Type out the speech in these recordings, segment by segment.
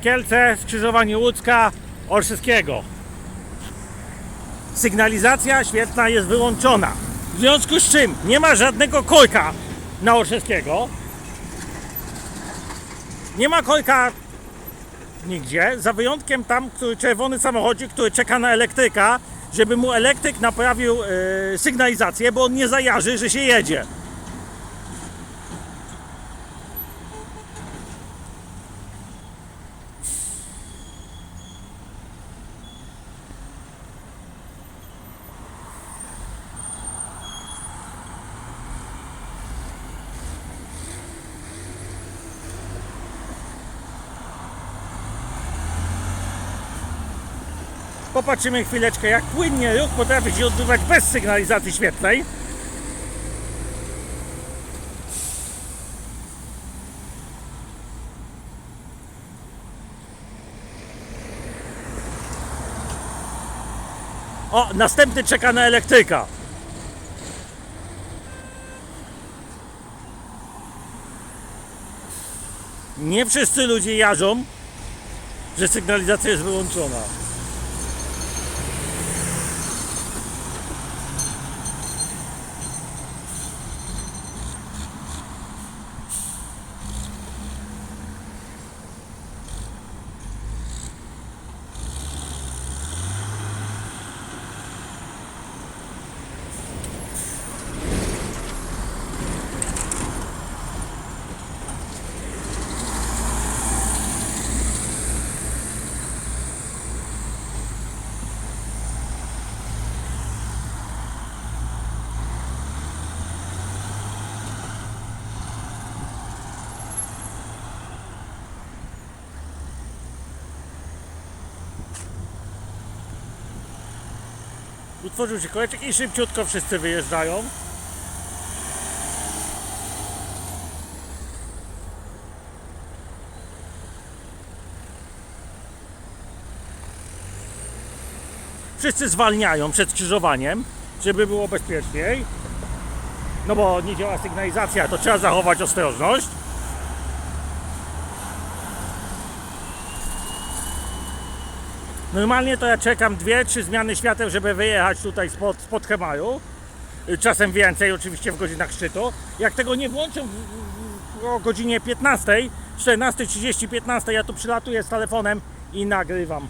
Kielce, skrzyżowanie Łódzka, Olszewskiego. Sygnalizacja świetna jest wyłączona. W związku z czym nie ma żadnego kojka na Olszewskiego. Nie ma kojka nigdzie, za wyjątkiem tam, który czerwony samochodzik, który czeka na elektryka, żeby mu elektryk naprawił e, sygnalizację, bo on nie zajarzy, że się jedzie. Popatrzymy chwileczkę, jak płynnie ruch potrafi się odbywać bez sygnalizacji świetlnej. O, następny czeka na elektryka. Nie wszyscy ludzie jarzą, że sygnalizacja jest wyłączona. Utworzył się koleczek i szybciutko wszyscy wyjeżdżają. Wszyscy zwalniają przed skrzyżowaniem, żeby było bezpieczniej. No bo nie działa sygnalizacja, to trzeba zachować ostrożność. Normalnie to ja czekam dwie, trzy zmiany świateł, żeby wyjechać tutaj spod, spod Chemaju. Czasem więcej, oczywiście w godzinach szczytu. Jak tego nie włączę w, w, o godzinie 15, 14.30, 15, ja tu przylatuję z telefonem i nagrywam.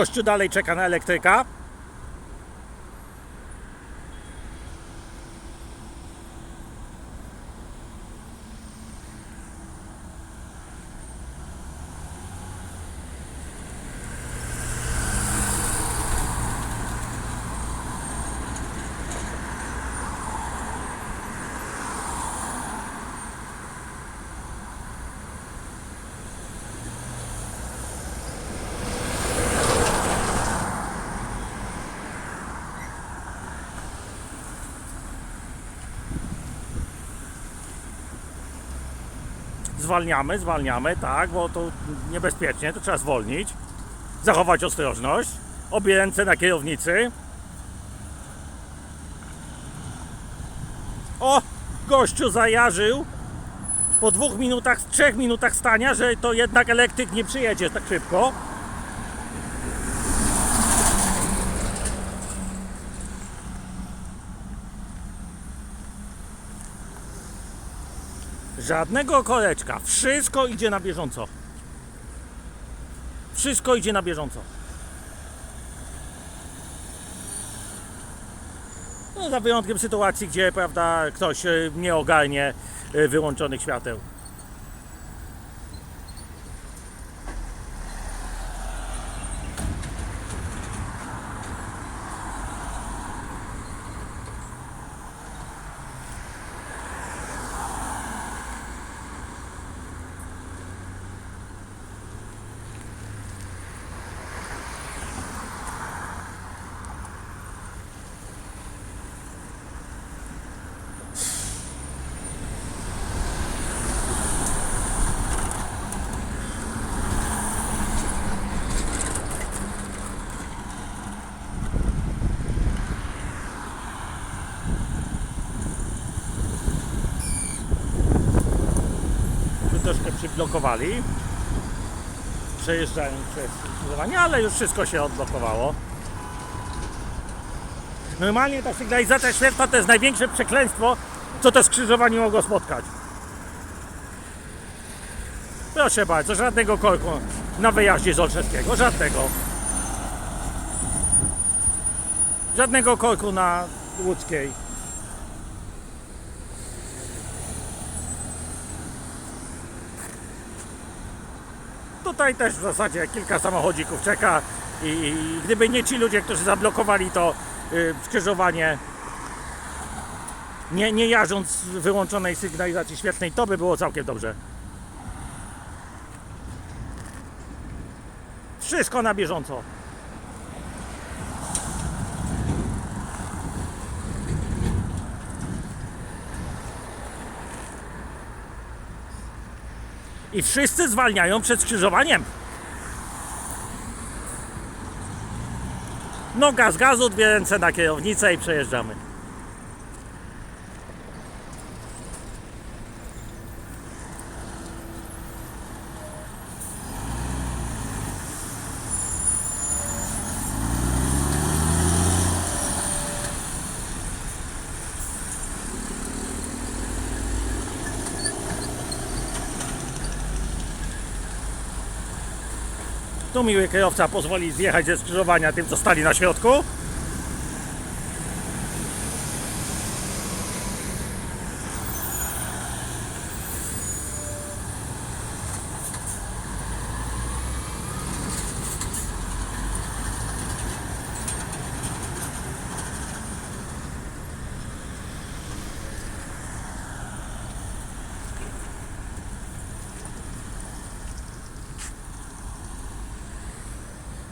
Gościu dalej czeka na elektryka. Zwalniamy, zwalniamy, tak, bo to niebezpiecznie, to trzeba zwolnić. Zachować ostrożność. Obie ręce na kierownicy. O! Gościu zajarzył po dwóch minutach, trzech minutach stania, że to jednak elektryk nie przyjedzie tak szybko. Żadnego koreczka. Wszystko idzie na bieżąco. Wszystko idzie na bieżąco. No, za wyjątkiem sytuacji, gdzie prawda, ktoś e, nie ogarnie e, wyłączonych świateł. Przyblokowali. Przejeżdżając przez skrzyżowanie, ale już wszystko się odblokowało. Normalnie ta sygnalizacja świetna to jest największe przekleństwo, co to skrzyżowanie mogło spotkać. Proszę bardzo, żadnego korku na wyjaździe z Olszewskiego, żadnego. Żadnego korku na łódzkiej. Tutaj też w zasadzie kilka samochodzików czeka i, i gdyby nie ci ludzie, którzy zablokowali to y, skrzyżowanie, nie, nie jarząc wyłączonej sygnalizacji świetnej, to by było całkiem dobrze. Wszystko na bieżąco. I wszyscy zwalniają przed skrzyżowaniem. Noga z gazu, dwie ręce na kierownicę i przejeżdżamy. Tu miły kierowca pozwoli zjechać ze skrzyżowania tym, co stali na środku.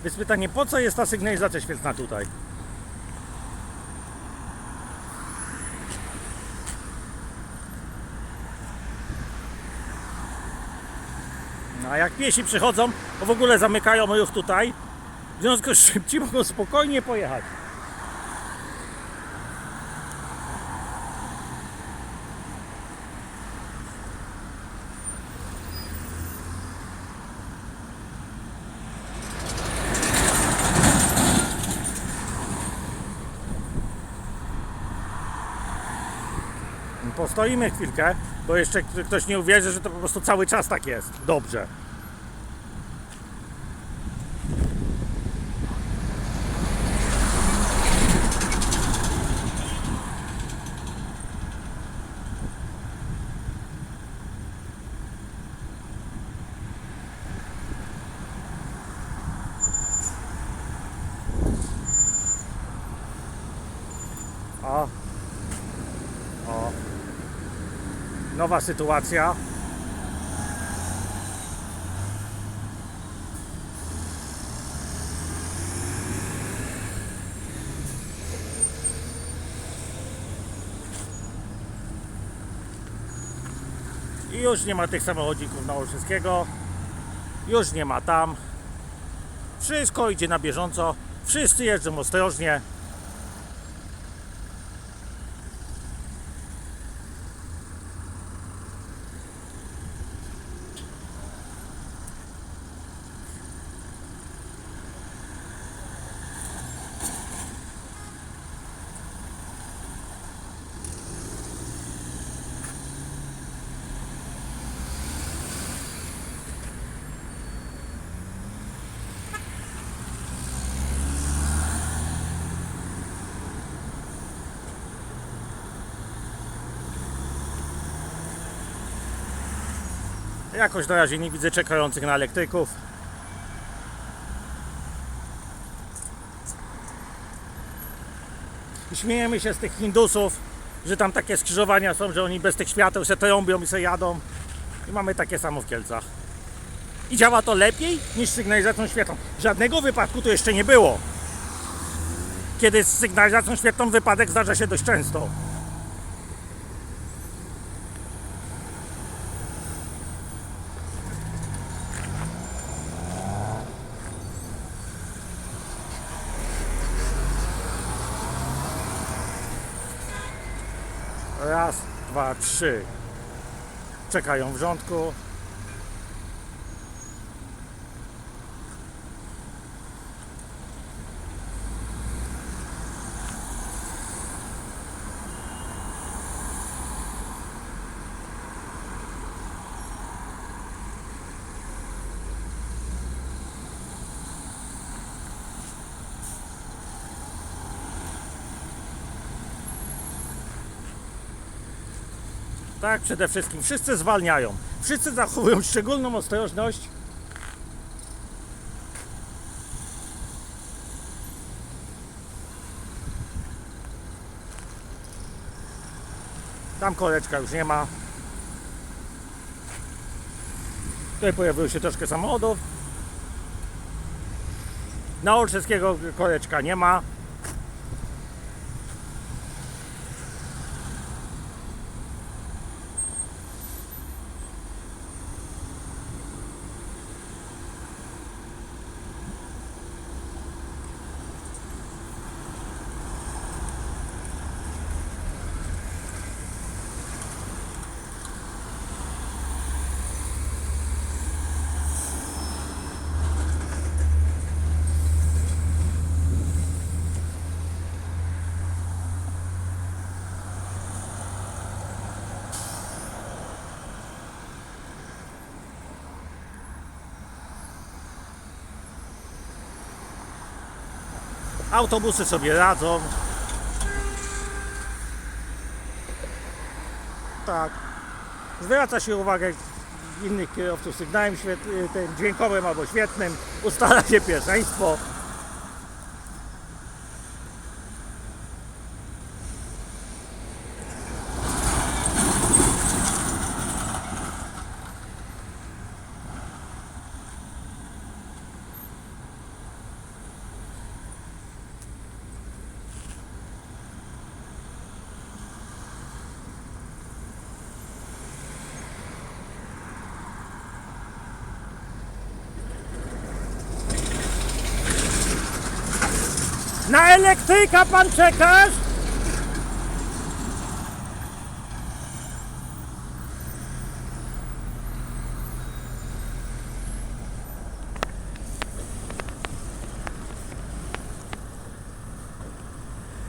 Więc pytanie, po co jest ta sygnalizacja świetlna tutaj? No, a jak piesi przychodzą, to w ogóle zamykają już tutaj. W związku z czym ci mogą spokojnie pojechać. Postoimy chwilkę, bo jeszcze ktoś nie uwierzy, że to po prostu cały czas tak jest. Dobrze. O. O. Nowa sytuacja. I już nie ma tych samochodzików na Olszewskiego. Już nie ma tam. Wszystko idzie na bieżąco. Wszyscy jeżdżą ostrożnie. Jakoś na razie nie widzę czekających na elektryków. I śmiejemy się z tych Hindusów, że tam takie skrzyżowania są, że oni bez tych świateł se trąbią i se jadą. I mamy takie samo w Kielcach. I działa to lepiej niż sygnalizacją świetlną. Żadnego wypadku tu jeszcze nie było. Kiedy z sygnalizacją świetlną wypadek zdarza się dość często. Raz, dwa, trzy. Czekają w rządku. Tak, przede wszystkim. Wszyscy zwalniają. Wszyscy zachowują szczególną ostrożność. Tam koleczka już nie ma. Tutaj pojawiło się troszkę samochodów. Na Olszewskiego koleczka nie ma. Autobusy sobie radzą. Tak. Zwraca się uwagę innych kierowców sygnałem świet- tym dźwiękowym albo świetnym. Ustala się pierwszeństwo. Na elektryka pan czekasz?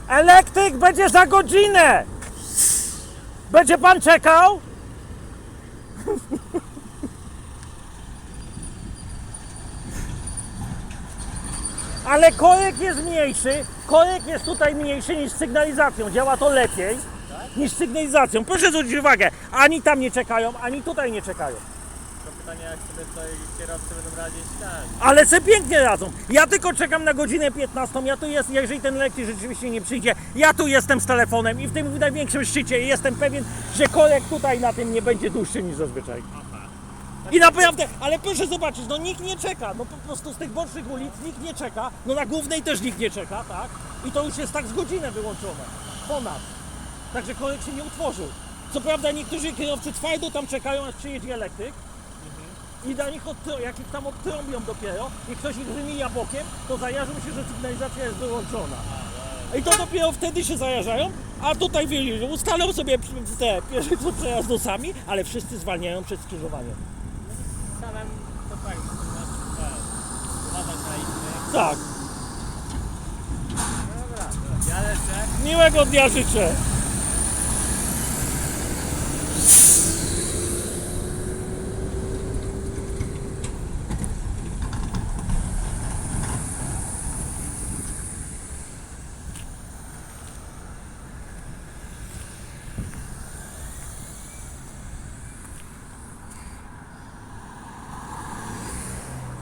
Elektryk będzie za godzinę. Będzie pan czekał? Ale korek jest mniejszy. Korek jest tutaj mniejszy niż sygnalizacją. Działa to lepiej niż sygnalizacją. Proszę zwrócić uwagę, ani tam nie czekają, ani tutaj nie czekają. To pytanie, jak sobie tutaj kierowcy będą radzić, tak. Ale se pięknie radzą. Ja tylko czekam na godzinę 15. Ja tu jest, jeżeli ten lekki rzeczywiście nie przyjdzie, ja tu jestem z telefonem i w tym największym szczycie i jestem pewien, że korek tutaj na tym nie będzie dłuższy niż zazwyczaj. I naprawdę, ale proszę zobaczyć, no nikt nie czeka, no po prostu z tych bocznych ulic nikt nie czeka, no na głównej też nikt nie czeka, tak? I to już jest tak z godzinę wyłączone, ponad. Także korek się nie utworzył. Co prawda niektórzy kierowcy twardo tam czekają, aż przyjedzie elektryk, i dla nich, jak ich tam odtrąbią dopiero i ktoś ich wymija bokiem, to zajarzą się, że sygnalizacja jest wyłączona. I to dopiero wtedy się zajarzają, a tutaj wiecie, że ustalą sobie te pierwsze przejazdu sami, ale wszyscy zwalniają przed skrzyżowaniem. Tak, Dobra, ja lecę. miłego dnia życzę.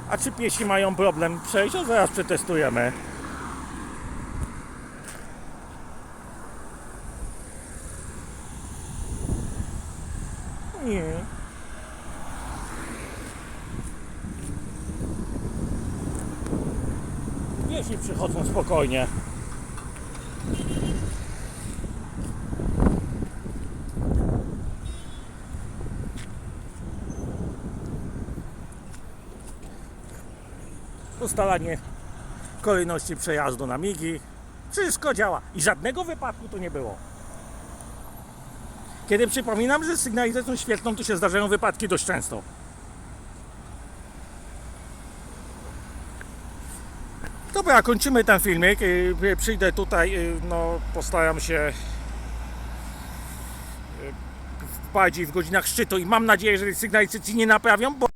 A czy piesi mają problem przejść? A zaraz przetestujemy. Nie. Jeśli przychodzą spokojnie. Ustalanie kolejności przejazdu na migi. Wszystko działa i żadnego wypadku tu nie było. Kiedy przypominam, że z sygnalizacją świetlną tu się zdarzają wypadki dość często. Dobra, kończymy ten filmik. Y, Przyjdę tutaj, y, no postaram się y, bardziej w godzinach szczytu i mam nadzieję, że sygnalizacji nie naprawią, bo